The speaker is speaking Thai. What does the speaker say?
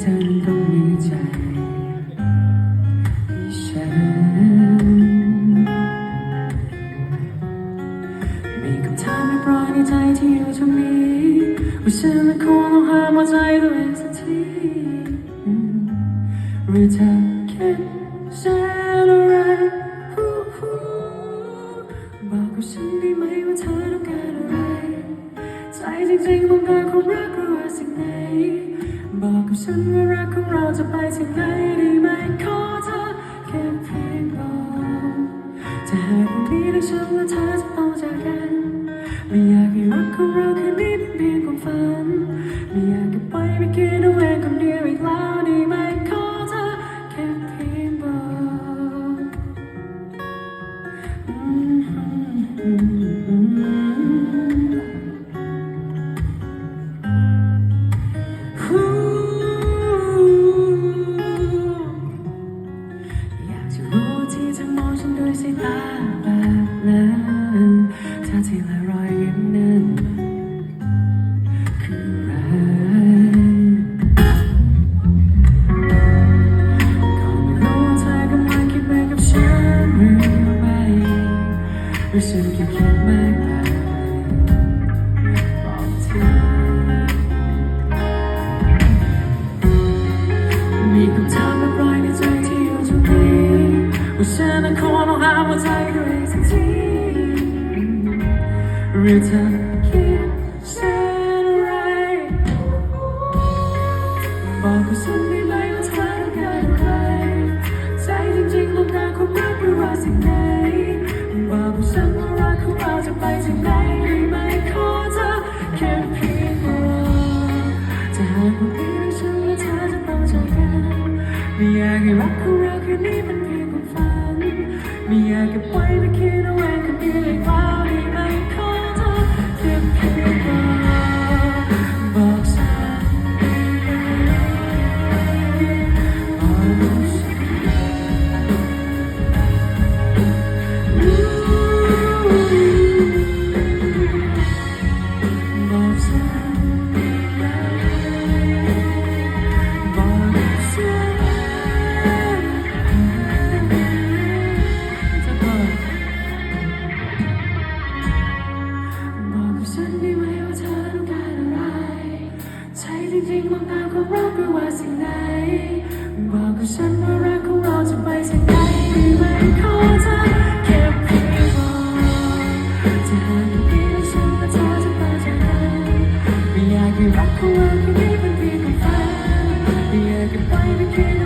เธอนั้นก็มีใจที่ฉันมีคำถามไม่ปล่ยในใจที่อยู่ตรงนี้ว่าฉันต้องหาหัวใจตัวเองสักทีหรือเธอคิดฉันอะไรบอกกับฉันได้ไหมว่าเธอต้องการอะไร ใจจริงๆต้องการความรักหรือว่าสิ่งไหน บอกกับฉันว่ารักของเราจะไปถึงไหนได้ไหมขอเธอแค่เพียงบอกจะหากวันนี้ได้ฉันและเธอจะต้องจากกันไม่อยากให้รักของเราคืนนี้เป็นเพียงความฝันไม่อยากเก็บไว้ไม่คิดเอาไว้ ค่คิดมากไปบอกเธอมีคำถามมากมายในใจที่อยู่ตรงนี้ว่าฉันนั้นคงต้องหาใจตัวเองสักทีหรือเธอคิดฉันไรบอกกับฉัน ค่เพียงบอจะหากวันนี้ได้ฉันและเธอจะต้องจากกันไม่อยากให้รักของเราแค่นี้มันเพียงความฝันไม่อยากเก็บไว้ไม่คิดเอาไว้คนเดียวอีกแล้ว หรือว่าสิ่บอกกับฉันว่ารักของเราจะไปสิ่ไหนได้ไหมขอเธอแค่เพียงบอกจะหากเพียงฉันและอจะไปจากกันไม่อยากให้รักของเราแค่นี้เเพียงแค่ไม่อยากให้ไปไม่คิ